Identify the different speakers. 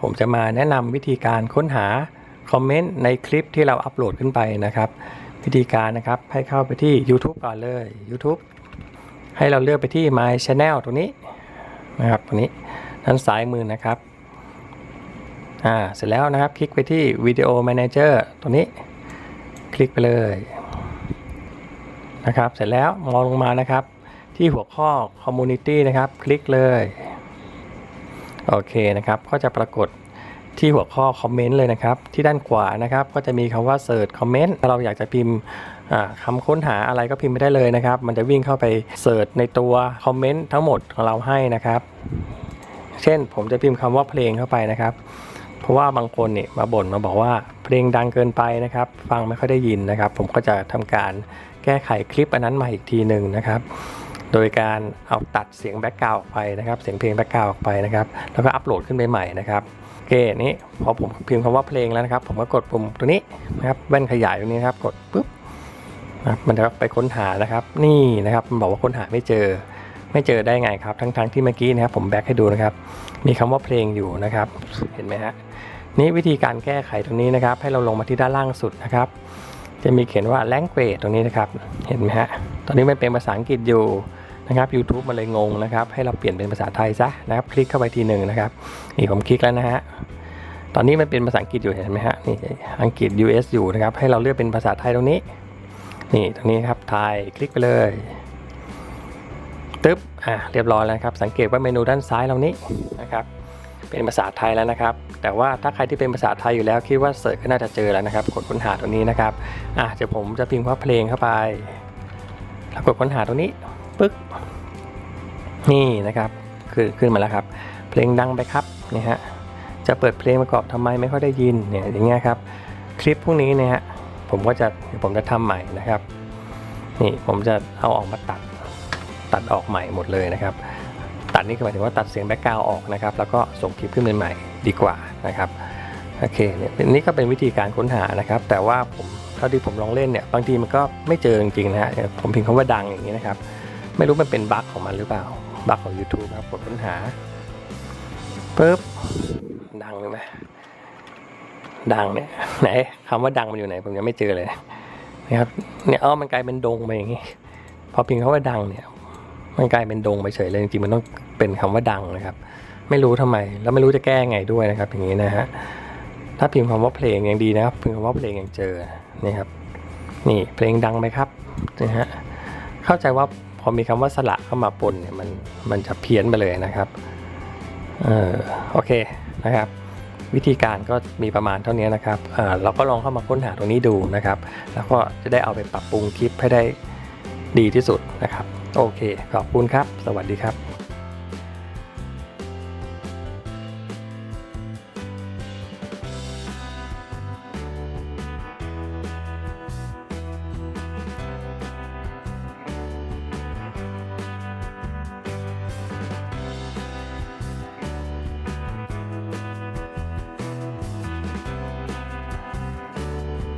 Speaker 1: ผมจะมาแนะนำวิธีการค้นหาคอมเมนต์ในคลิปที่เราอัปโหลดขึ้นไปนะครับ วิธีการนะครับให้เข้าไปที่ YouTube ก่อนเลย YouTube ให้เราเลือกไปที่ My Channel ตรงนี้นะครับตรงนี้ด้านซ้ายมือนะครับอ่าเสร็จแล้วนะครับ คลิกไปที่ Video Manager ตรงนี้ คลิกไปเลยนะครับ เสร็จแล้วมองลงมานะครับ ที่หัวข้อ Community นะครับ คลิกเลย โอเคนะครับ ก็จะปรากฏที่หัวข้อคอมเมนต์เลยนะครับ ที่ด้านขวานะครับ ก็จะมีคำว่า Search Comment ถ้าเราอยากจะพิมพ์อ่าคำค้นหาอะไรก็พิมพ์ไม่ได้เลยนะครับ มันจะวิ่งเข้าไปเสิร์ชในตัวคอมเมนต์ทั้งหมดของเราให้นะครับ เช่นผมจะพิมพ์คำว่าเพลงเข้าไปนะครับ เพราะว่าบางคนเนี่ยมาบ่นมาบอกว่าเพลงดังเกินไปนะครับ ฟังไม่ค่อยได้ยินนะครับ ผมก็จะทำการแก้ไขคลิปอันนั้นมาอีกทีหนึ่งนะครับ โดยการเอาตัดเสียงแบ็กกราวออกไปนะครับเสียงเพลงแบ็กกราวออกไปนะครับแล้วก็อัปโหลดขึ้นไปใหม่นะครับโอเคนี้พอผมพิมพ์คำว่าเพลงแล้วนะครับ ผมก็กดปุ่มตัวนี้นะครับแว่นขยายตรงนี้นครับกดปุ๊บนะครับมันจะไปค้นหานะครับ นี่นะครับมันบอกว่าค้นหาไม่เจอ ไม่เจอได้ไงครับ ทั้งๆที่เมื่อกี้นะครับ ผมแบ็กให้ดูนะครับ มีคำว่าเพลงอยู่นะครับ เห็นไหมฮะนี่วิธีการแก้ไขตรงนี้นะครับ ให้เราลงมาที่ด้านล่างสุดนะครับ จะมีเขียนว่า language ตรงนี้นะครับ เห็นไหมฮะตอนนี้มันเป็นภาษาอังกฤษอยู่ นะครับ YouTube มันเลยงงนะครับ ให้เราเปลี่ยนเป็นภาษาไทยซะนะครับ คลิกเข้าไปทีหนึ่งนะครับ นี่ผมคลิกแล้วนะฮะตอนนี้มันเป็นภาษาอังกฤษอยู่เห็นไหมฮะนี่อังกฤษ US อยู่นะครับ ให้เราเลือกเป็นภาษาไทยตรงนี้ นี่ตรงนี้ครับไทยคลิกไปเลยตึ๊บอะเรียบร้อยแล้วครับ สังเกตว่าเมนูด้านซ้ายเรานี้นะครับ เป็นภาษาไทยแล้วนะครับ แต่ว่าถ้าใครที่เป็นภาษาไทยอยู่แล้วคิดว่าเสิร์ชก็น่าจะเจอแล้วนะครับ กดค้นหาตรงนี้นะครับอะเดี๋ยวผมจะพิมพ์ว่าเพลงเข้าไปแล้วกดค้นหาตรงนี้ ปึ๊กนี่นะครับคือขึ้นมาแล้วครับ เพลงดังไปครับนี่ฮะจะเปิดเพลงประกอบทำไมไม่ค่อยได้ยินเนี่ยอย่างเงี้ยครับ คลิปพวกนี้เนี่ยฮะผมก็จะเดี๋ยวผมจะทำใหม่นะครับ นี่ผมจะเอาออกมาตัดตัดออกใหม่หมดเลยนะครับ ตัดนี่ก็หมายถึงว่าตัดเสียงแบ็กกราวออกนะครับ แล้วก็ส่งคลิปขึ้นใหม่ดีกว่านะครับโอเคเนี่ยนี่ก็เป็นวิธีการค้นหานะครับ แต่ว่าผมเท่าที่ผมลองเล่นเนี่ยบางทีมันก็ไม่เจอจริงๆนะฮะผมพิมพ์คำว่าดังอย่างนี้นะครับ ไม่รู้มันเป็นบั๊กของมันหรือเปล่า บั๊กของ YouTube ครับกดค้นหาปุ๊บดังเลยไหมดังเนี่ยไหนคำว่าดังมันอยู่ไหน ผมยังไม่เจอเลยนะครับเนี่ยอ๋อมันกลายเป็นดงไปอย่างนี้ พอพิมพ์คำว่าดังเนี่ย มันกลายเป็นดงไปเฉยเลยจริงๆมันต้องเป็นคำว่าดังนะครับ ไม่รู้ทำไม แล้วไม่รู้จะแก้ไงด้วยนะครับ อย่างนี้นะฮะถ้าพิมพ์คำว่าเพลงยังดีนะครับพิมพ์คำว่าเพลงยังเจอนี่ครับ นี่เพลงดังไหมครับนะฮะเข้าใจว่า อมีคำว่าสระเข้ามาปนเนี่ยมันมันจะเพี้ยนไปเลยนะครับเออโอเคนะครับ วิธีการก็มีประมาณเท่านี้นะครับเเราก็ลองเข้ามาค้นหาตรงนี้ดูนะครับ แล้วก็จะได้เอาไปปรับปรุงคลิปให้ได้ดีที่สุดนะครับ โอเค ขอบคุณครับ สวัสดีครับ